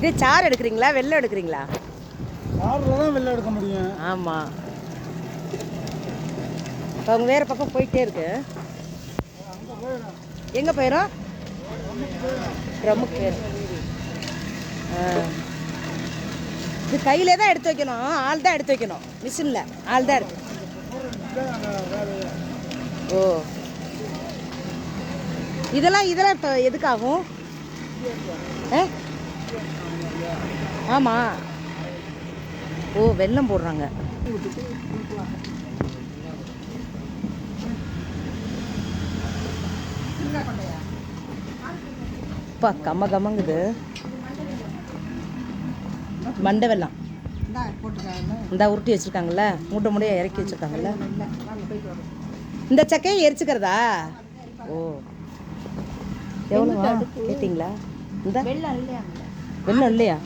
இது சாறு எடுக்கிறீங்களா? வெள்ளம் எடுக்கிறீங்களா? ஆறுல தான் வெளில எடுக்க முடியும். ஆமாம் இப்போ அவங்க வேறு பக்கம் போயிட்டே இருக்கு. எங்கே போயிடும் ட்ரம்முக்கு போயிடும் ஆ. இது கையிலே தான் எடுத்து வைக்கணும். ஆள் தான் எடுத்து வைக்கணும். மிஷினில். ஆள் தான் எடுத்து ஓ. இதெல்லாம் இதெல்லாம் இப்போ எதுக்காகும்? ஆ? ஆமாம் ஓ வெல்லம் போடுறாங்க. அப்பா கம்ம கம்மங்குது மண்டை வெல்லம். இந்த உருட்டி வச்சிருக்காங்கல்ல. மூட்டை மூட்டையை இறக்கி வச்சிருக்காங்கல்ல. இந்த சக்கையை எரிச்சுக்கிறதா? ஓ. எவ்வளோ கேட்டிங்களா? இந்த. வெள்ளம் இல்லையா? വെള്ളമല്ലയാ